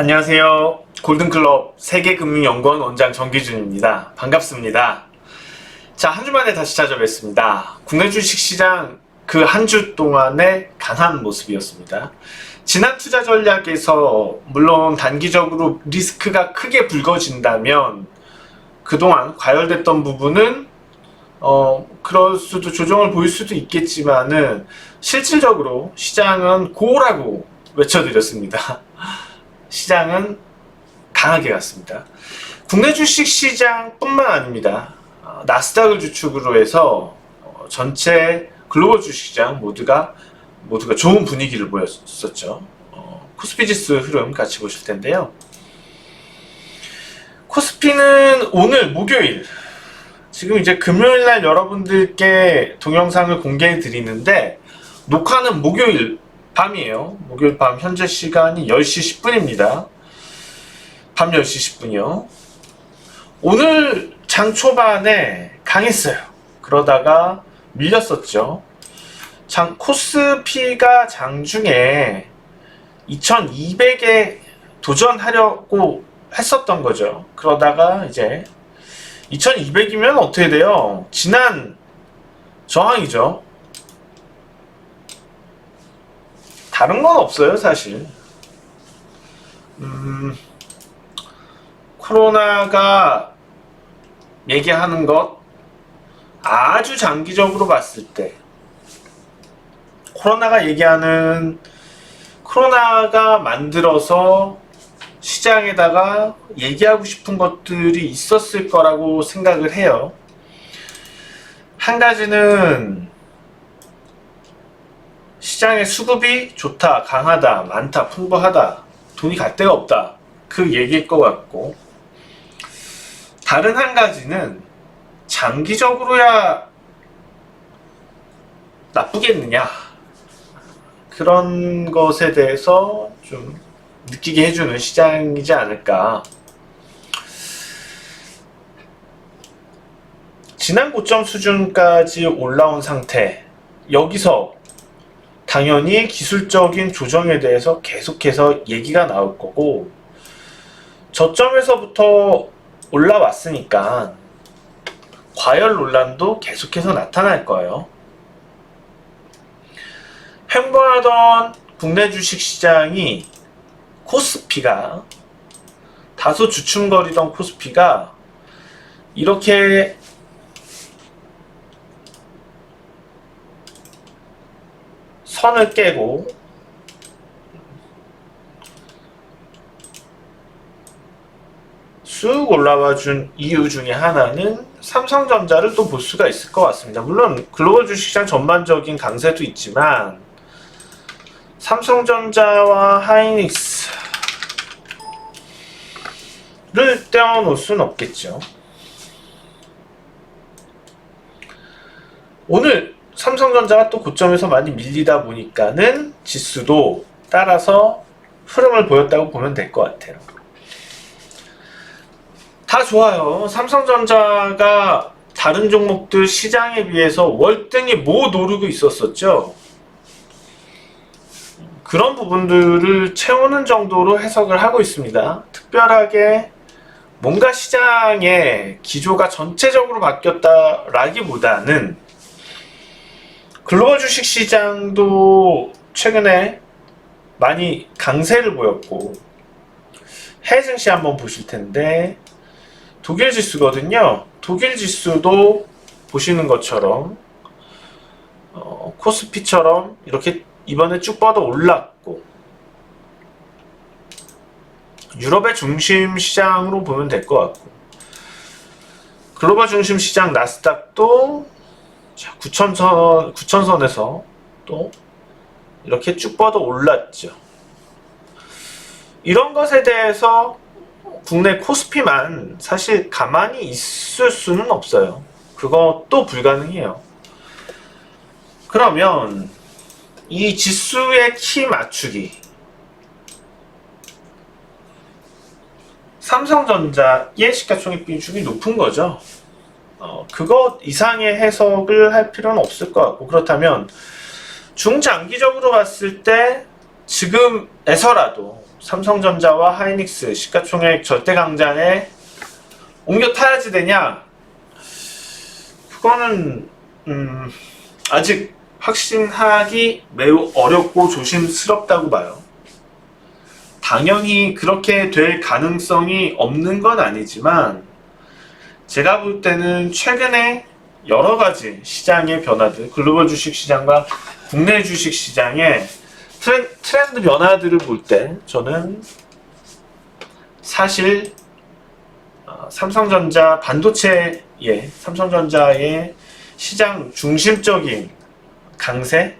안녕하세요. 골든클럽 세계금융연구원 원장 정기준입니다. 반갑습니다. 자, 한 주 만에 다시 찾아뵙습니다. 국내 주식시장 그 한 주 동안의 강한 모습이었습니다. 지난 투자 전략에서 물론 단기적으로 리스크가 크게 불거진다면 그동안 과열됐던 부분은 어, 그럴 수도 조정을 보일 수도 있겠지만은 실질적으로 시장은 고라고 외쳐드렸습니다. 시장은 강하게 갔습니다. 국내 주식 시장뿐만 아닙니다. 어, 나스닥을 주축으로 해서 어, 전체 글로벌 주식 시장 모두가 모두가 좋은 분위기를 보였었죠. 어, 코스피 지수 흐름 같이 보실 텐데요. 코스피는 오늘 목요일 지금 이제 금요일 날 여러분들께 동영상을 공개해 드리는데 녹화는 목요일 밤이에요. 목요일 밤 현재 시간이 10시 10분입니다. 밤 10시 10분이요. 오늘 장 초반에 강했어요. 그러다가 밀렸었죠. 장 코스피가 장중에 2200에 도전하려고 했었던 거죠. 그러다가 이제 2200이면 어떻게 돼요? 지난 저항이죠. 다른 건 없어요, 사실. 음, 코로나가 얘기하는 것 아주 장기적으로 봤을 때 코로나가 얘기하는 코로나가 만들어서 시장에다가 얘기하고 싶은 것들이 있었을 거라고 생각을 해요. 한 가지는 시장의 수급이 좋다, 강하다, 많다, 풍부하다, 돈이 갈 데가 없다. 그 얘기일 것 같고, 다른 한 가지는 장기적으로야 나쁘겠느냐. 그런 것에 대해서 좀 느끼게 해주는 시장이지 않을까. 지난 고점 수준까지 올라온 상태, 여기서 당연히 기술적인 조정에 대해서 계속해서 얘기가 나올 거고 저점에서부터 올라왔으니까 과열 논란도 계속해서 나타날 거예요. 횡보하던 국내 주식 시장이 코스피가 다소 주춤거리던 코스피가 이렇게 선을 깨고 쑥 올라와 준 이유 중에 하나는 삼성전자를 또 볼 수가 있을 것 같습니다. 물론 글로벌 주식시장 전반적인 강세도 있지만 삼성전자와 하이닉스를 떼어놓을 수는 없겠죠. 오늘 삼성전자가 또 고점에서 많이 밀리다 보니까는 지수도 따라서 흐름을 보였다고 보면 될 것 같아요. 다 좋아요. 삼성전자가 다른 종목들 시장에 비해서 월등히 못 오르고 있었었죠. 그런 부분들을 채우는 정도로 해석을 하고 있습니다. 특별하게 뭔가 시장의 기조가 전체적으로 바뀌었다라기보다는 글로벌 주식 시장도 최근에 많이 강세를 보였고 해외 증시 한번 보실 텐데 독일 지수거든요. 독일 지수도 보시는 것처럼 어, 코스피처럼 이렇게 이번에 쭉 뻗어 올랐고 유럽의 중심 시장으로 보면 될 것 같고 글로벌 중심 시장 나스닥도 9천선 9천선에서 또 이렇게 쭉 뻗어 올랐죠. 이런 것에 대해서 국내 코스피만 사실 가만히 있을 수는 없어요. 그것도 불가능해요. 그러면 이 지수의 키 맞추기 삼성전자의 시가총액 비중이 높은 거죠. 어, 그것 이상의 해석을 할 필요는 없을 것 같고 그렇다면 중장기적으로 봤을 때 지금에서라도 삼성전자와 하이닉스 시가총액 절대 강자에 옮겨 타야지 되냐? 그거는 음, 아직 확신하기 매우 어렵고 조심스럽다고 봐요. 당연히 그렇게 될 가능성이 없는 건 아니지만 제가 볼 때는 최근에 여러 가지 시장의 변화들, 글로벌 주식 시장과 국내 주식 시장의 트렌, 트렌드 변화들을 볼 때 저는 사실 어, 삼성전자 반도체의 삼성전자의 시장 중심적인 강세?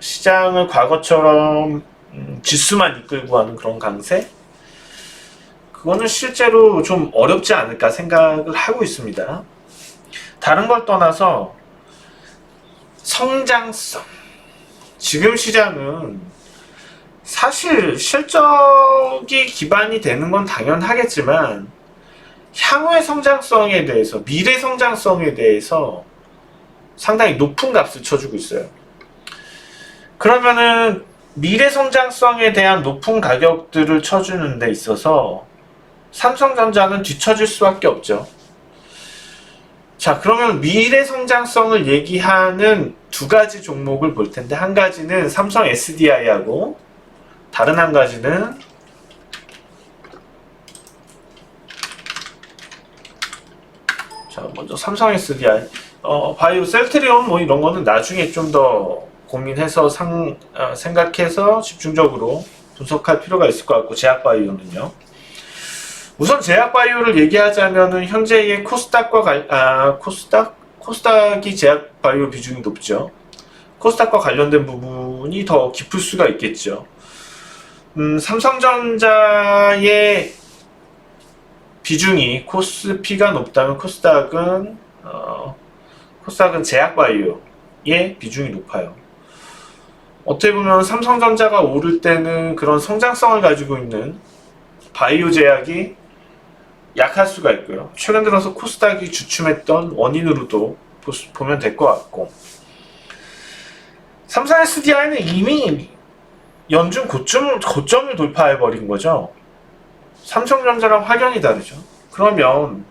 시장을 과거처럼 음, 지수만 이끌고 하는 그런 강세 그거는 실제로 좀 어렵지 않을까 생각을 하고 있습니다. 다른 걸 떠나서 성장성 지금 시장은 사실 실적이 기반이 되는 건 당연하겠지만 향후의 성장성에 대해서 미래 성장성에 대해서 상당히 높은 값을 쳐주고 있어요. 그러면은 미래 성장성에 대한 높은 가격들을 쳐주는 데 있어서 삼성전자는 뒤처질 수밖에 없죠. 자, 그러면 미래 성장성을 얘기하는 두 가지 종목을 볼 텐데, 한 가지는 삼성 SDI하고, 다른 한 가지는 자, 먼저 삼성 SDI. 어, 바이오 셀트리온 뭐 이런 거는 나중에 좀 더 고민해서 상, 어, 생각해서 집중적으로 분석할 필요가 있을 것 같고, 제약바이오는요. 우선 제약바이오를 얘기하자면은 현재의 코스닥과 관, 아, 코스닥? 코스닥이 제약바이오 비중이 높죠. 코스닥과 관련된 부분이 더 깊을 수가 있겠죠. 음, 삼성전자의 비중이 코스피가 높다면 코스닥은 어, 코스닥은 제약바이오의 비중이 높아요. 어떻게 보면 삼성전자가 오를 때는 그런 성장성을 가지고 있는 바이오 제약이 약할 수가 있고요. 최근 들어서 코스닥이 주춤했던 원인으로도 보- 보면 될 것 같고 삼성 SDI는 이미 연중 고점, 고점을 돌파해버린 거죠. 삼성전자랑 확연히 다르죠. 그러면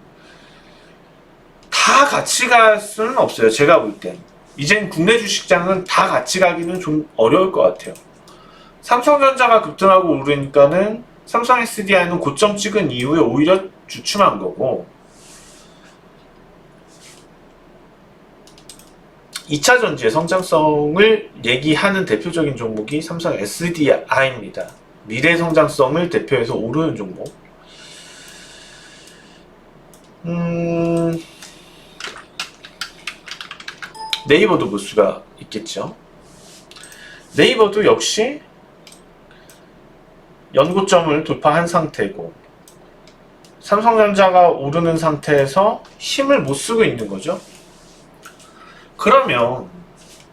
다 같이 갈 수는 없어요. 제가 볼 땐. 이젠 국내 주식장은 다 같이 가기는 좀 어려울 것 같아요. 삼성전자가 급등하고 오르니까는 삼성 SDI는 고점 찍은 이후에 오히려 주춤한 거고 2차 전지의 성장성을 얘기하는 대표적인 종목이 삼성 SDI입니다. 미래 성장성을 대표해서 오르는 종목. 음, 네이버도 볼 수가 있겠죠. 네이버도 역시 연고점을 돌파한 상태고 삼성전자가 오르는 상태에서 힘을 못 쓰고 있는 거죠. 그러면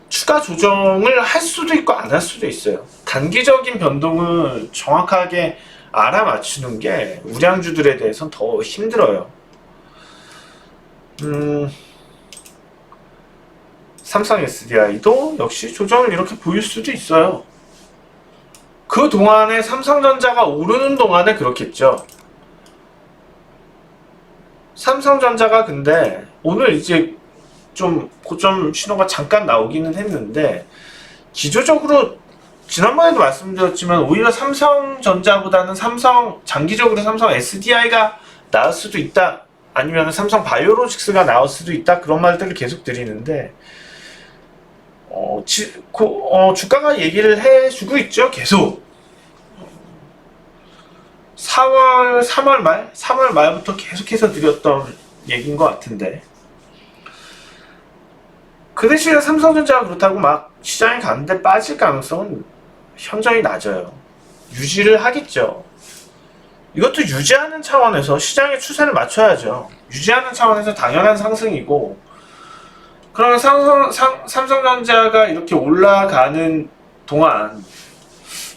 추가 조정을 할 수도 있고 안 할 수도 있어요. 단기적인 변동을 정확하게 알아맞추는 게 우량주들에 대해서는 더 힘들어요. 음, 삼성 SDI도 역시 조정을 이렇게 보일 수도 있어요. 그 동안에 삼성전자가 오르는 동안에 그렇겠죠. 삼성전자가 근데 오늘 이제 좀 고점 신호가 잠깐 나오기는 했는데 기조적으로 지난번에도 말씀드렸지만 오히려 삼성전자보다는 삼성 장기적으로 삼성 SDI가 나을 수도 있다. 아니면 삼성 바이오로직스가 나올 수도 있다. 그런 말들을 계속 드리는데 어, 지, 고, 어, 주가가 얘기를 해주고 있죠 계속 4월 3월 말 3월 말부터 계속해서 드렸던 얘기인 것 같은데 그 대신에 삼성전자가 그렇다고 막 시장에 가는데 빠질 가능성은 현저히 낮아요. 유지를 하겠죠. 이것도 유지하는 차원에서 시장의 추세를 맞춰야죠. 유지하는 차원에서 당연한 상승이고, 그러면 삼성, 삼, 삼성전자가 이렇게 올라가는 동안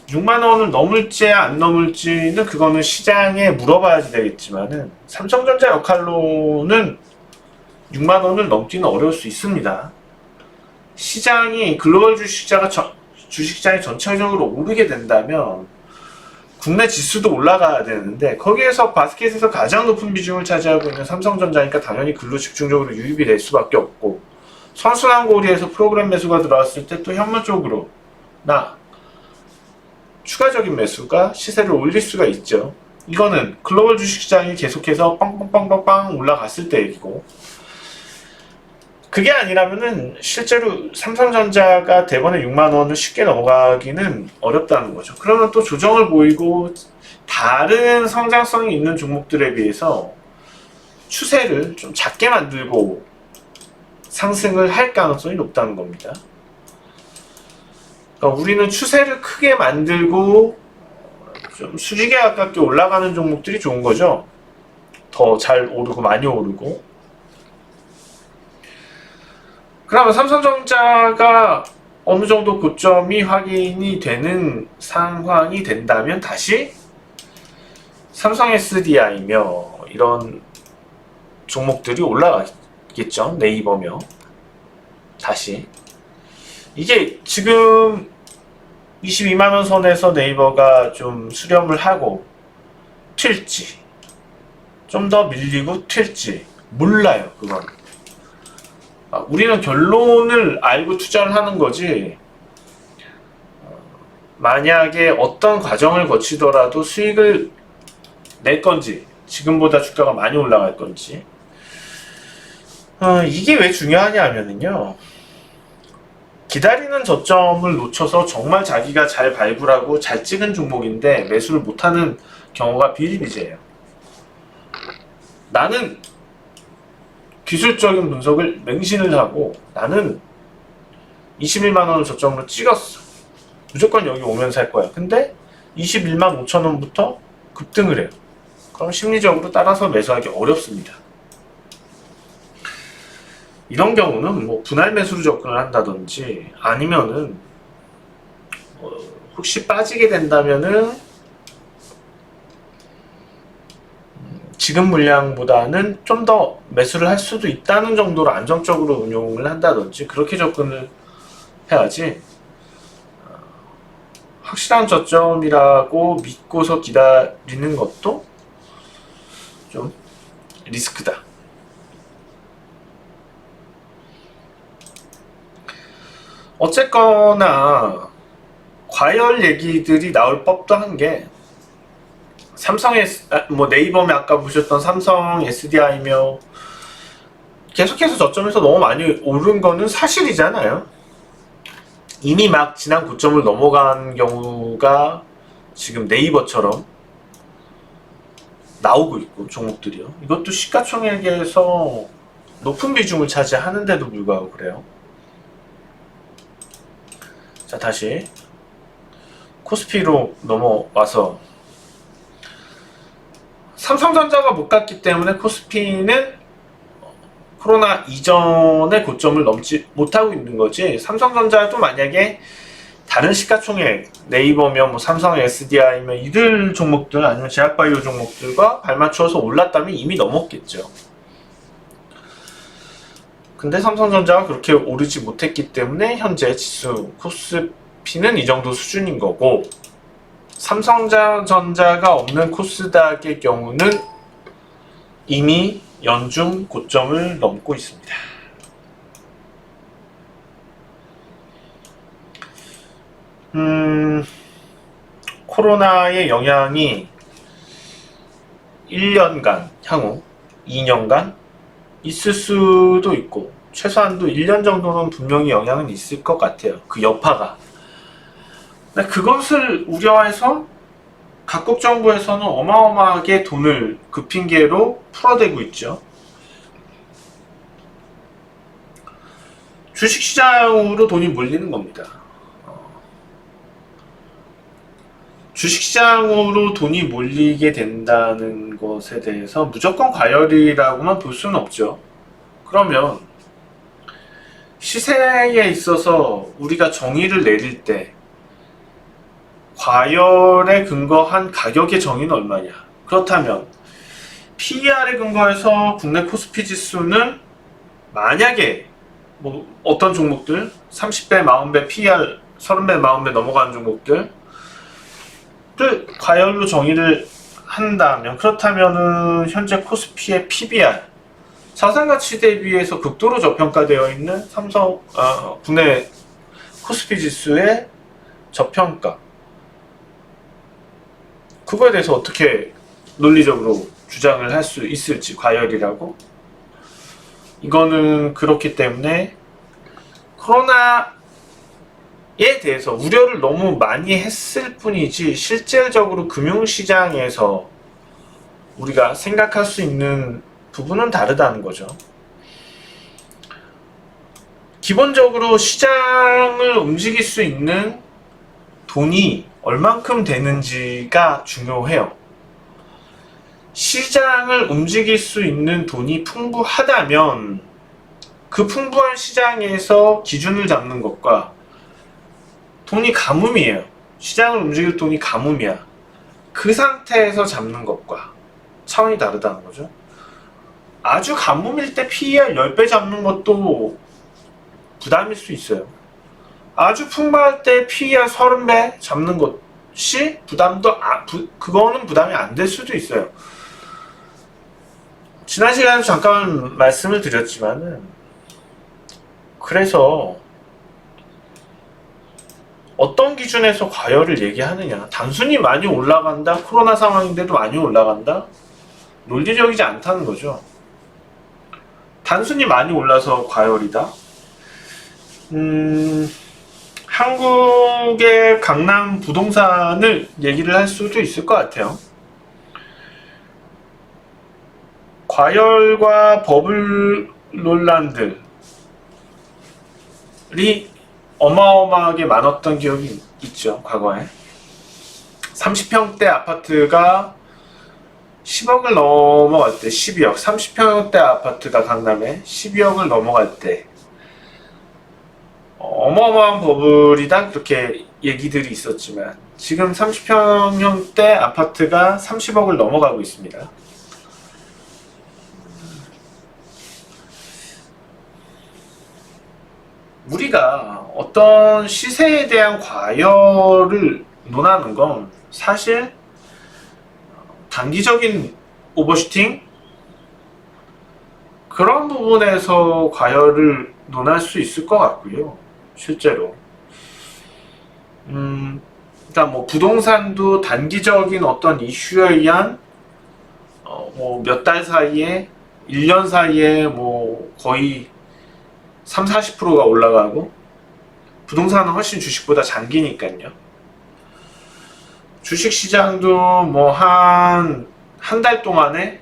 6만 원을 넘을지 안 넘을지는 그거는 시장에 물어봐야 되겠지만은 삼성전자 역할로는 6만 원을 넘기는 어려울 수 있습니다. 시장이 글로벌 주식자가 전- 주식시장이 전체적으로 오르게 된다면 국내 지수도 올라가야 되는데 거기에서 바스켓에서 가장 높은 비중을 차지하고 있는 삼성전자니까 당연히 글로 집중적으로 유입이 될 수밖에 없고 선순환 고리에서 프로그램 매수가 들어왔을 때 또 현무 쪽으로 나 추가적인 매수가 시세를 올릴 수가 있죠. 이거는 글로벌 주식시장이 계속해서 빵빵빵빵빵 올라갔을 때 얘기고 그게 아니라면은 실제로 삼성전자가 대번에 6만 원을 쉽게 넘어가기는 어렵다는 거죠. 그러면 또 조정을 보이고 다른 성장성이 있는 종목들에 비해서 추세를 좀 작게 만들고 상승을 할 가능성이 높다는 겁니다. 그러니까 우리는 추세를 크게 만들고 좀 수직에 가깝게 올라가는 종목들이 좋은 거죠. 더 잘 오르고 많이 오르고. 그러면 삼성전자가 어느 정도 고점이 확인이 되는 상황이 된다면 다시 삼성 SDI며 이런 종목들이 올라가겠죠. 네이버며 다시 이게 지금 22만원 선에서 네이버가 좀 수렴을 하고 튈지 좀 더 밀리고 튈지 몰라요 그건. 아, 우리는 결론을 알고 투자를 하는 거지. 어, 만약에 어떤 과정을 거치더라도 수익을 낼 건지 지금보다 주가가 많이 올라갈 건지. 어, 이게 왜 중요하냐 하면은요 기다리는 저점을 놓쳐서 정말 자기가 잘 발굴하고 잘 찍은 종목인데 매수를 못하는 경우가 비일비재해요. 나는 기술적인 분석을 맹신을 하고 나는 21만 원을 저점으로 찍었어. 무조건 여기 오면 살 거야. 근데 21만 5천 원부터 급등을 해요. 그럼 심리적으로 따라서 매수하기 어렵습니다. 이런 경우는 뭐 분할 매수로 접근을 한다든지 아니면은 어, 혹시 빠지게 된다면은 음, 지금 물량보다는 좀 더 매수를 할 수도 있다는 정도로 안정적으로 운용을 한다든지 그렇게 접근을 해야지 어, 확실한 저점이라고 믿고서 기다리는 것도 좀 리스크다. 어쨌거나 과열 얘기들이 나올 법도 한 게 삼성 S 아, 뭐 네이버에 아까 보셨던 삼성 SDI며 계속해서 저점에서 너무 많이 오른 거는 사실이잖아요. 이미 막 지난 고점을 넘어간 경우가 지금 네이버처럼 나오고 있고 종목들이요. 이것도 시가총액에서 높은 비중을 차지하는데도 불구하고 그래요. 자 다시. 코스피로 넘어와서. 삼성전자가 못 갔기 때문에 코스피는 코로나 이전의 고점을 넘지 못하고 있는 거지. 삼성전자도 만약에 다른 시가총액 네이버면 뭐 삼성 SDI면 이들 종목들 아니면 제약바이오 종목들과 발맞춰서 올랐다면 이미 넘었겠죠. 근데 삼성전자가 그렇게 오르지 못했기 때문에 현재 지수 코스피는 이 정도 수준인 거고 삼성전자가 없는 코스닥의 경우는 이미 연중 고점을 넘고 있습니다. 음, 코로나의 영향이 1년간 향후 2년간 있을 수도 있고 최소한도 1년 정도는 분명히 영향은 있을 것 같아요. 그 여파가. 그것을 우려해서 각국 정부에서는 어마어마하게 돈을 그 핑계로 풀어대고 있죠. 주식시장으로 돈이 몰리는 겁니다. 어. 주식시장으로 돈이 몰리게 된다는 것에 대해서 무조건 과열이라고만 볼 수는 없죠. 그러면 시세에 있어서 우리가 정의를 내릴 때 과열에 근거한 가격의 정의는 얼마냐? 그렇다면 PER에 근거해서 국내 코스피 지수는 만약에 뭐 어떤 종목들 30배, 40배 PER, 30배, 40배 넘어가는 종목들 과열로 정의를 한다면 그렇다면은 현재 코스피의 PBR 자산 가치 대비해서 극도로 저평가되어 있는 삼성 아, 국내 코스피 지수의 저평가. 그거에 대해서 어떻게 논리적으로 주장을 할 수 있을지 과열이라고. 이거는 그렇기 때문에 코로나 에 대해서 우려를 너무 많이 했을 뿐이지 실질적으로 금융시장에서 우리가 생각할 수 있는 부분은 다르다는 거죠. 기본적으로 시장을 움직일 수 있는 돈이 얼만큼 되는지가 중요해요. 시장을 움직일 수 있는 돈이 풍부하다면 그 풍부한 시장에서 기준을 잡는 것과 돈이 가뭄이에요. 시장을 움직일 돈이 가뭄이야. 그 상태에서 잡는 것과 차원이 다르다는 거죠. 아주 가뭄일 때 PER 10배 잡는 것도 부담일 수 있어요. 아주 풍부할 때 PER 30배 잡는 것이 부담도 아, 부, 그거는 부담이 안 될 수도 있어요. 지난 시간에 잠깐 말씀을 드렸지만은 그래서 어떤 기준에서 과열을 얘기하느냐? 단순히 많이 올라간다? 코로나 상황인데도 많이 올라간다? 논리적이지 않다는 거죠. 단순히 많이 올라서 과열이다? 음, 한국의 강남 부동산을 얘기를 할 수도 있을 것 같아요. 과열과 버블 논란들이 어마어마하게 많았던 기억이 있죠, 과거에. 30평대 아파트가 10억을 넘어갈 때, 12억, 30평대 아파트가 강남에 12억을 넘어갈 때, 어마어마한 버블이다, 그렇게 얘기들이 있었지만, 지금 30평형대 아파트가 30억을 넘어가고 있습니다. 우리가 어떤 시세에 대한 과열을 논하는 건 사실 단기적인 오버슈팅 그런 부분에서 과열을 논할 수 있을 것 같고요. 실제로. 음, 일단 뭐 부동산도 단기적인 어떤 이슈에 의한 어, 뭐 몇 달 사이에 1년 사이에 뭐 거의 3, 40%가 올라가고 부동산은 훨씬 주식보다 장기니까요. 주식 시장도 뭐 한 한 달 동안에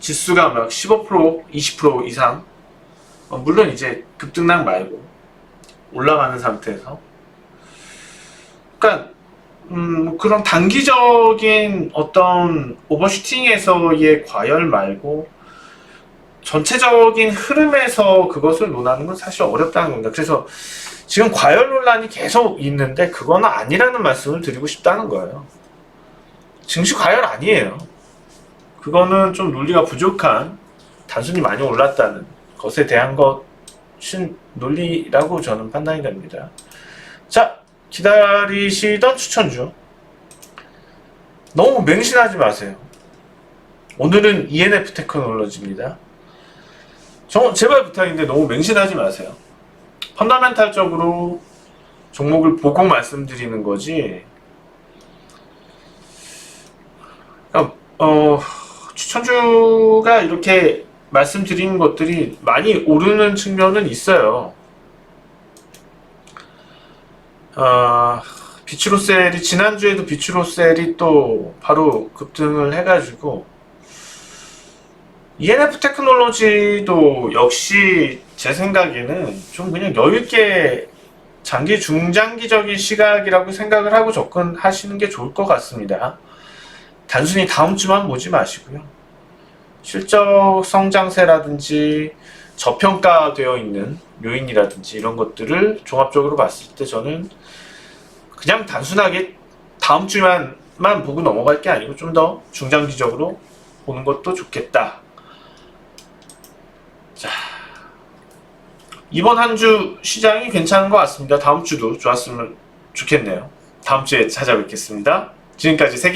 지수가 막 15%, 20% 이상 어, 물론 이제 급등락 말고 올라가는 상태에서 그러니까 음, 그런 단기적인 어떤 오버슈팅에서의 과열 말고 전체적인 흐름에서 그것을 논하는 건 사실 어렵다는 겁니다. 그래서 지금 과열 논란이 계속 있는데 그거는 아니라는 말씀을 드리고 싶다는 거예요. 증시 과열 아니에요. 그거는 좀 논리가 부족한 단순히 많이 올랐다는 것에 대한 것은 논리라고 저는 판단이 됩니다. 자, 기다리시던 추천주. 너무 맹신하지 마세요. 오늘은 ENF 테크놀로지입니다. 저, 제발 부탁인데 너무 맹신하지 마세요. 펀더멘탈적으로 종목을 보고 말씀드리는 거지. 그러니까, 어, 추천주가 이렇게 말씀드리는 것들이 많이 오르는 측면은 있어요. 어, 비추로셀이 지난주에도 비추로셀이 또 바로 급등을 해가지고 ENF 테크놀로지도 역시 제 생각에는 좀 그냥 여유있게 장기 중장기적인 시각이라고 생각을 하고 접근하시는 게 좋을 것 같습니다. 단순히 다음 주만 보지 마시고요. 실적 성장세라든지 저평가되어 있는 요인이라든지 이런 것들을 종합적으로 봤을 때 저는 그냥 단순하게 다음 주만 만 보고 넘어갈 게 아니고 좀 더 중장기적으로 보는 것도 좋겠다. 자, 이번 한 주 시장이 괜찮은 것 같습니다. 다음 주도 좋았으면 좋겠네요. 다음 주에 찾아뵙겠습니다. 지금까지 세계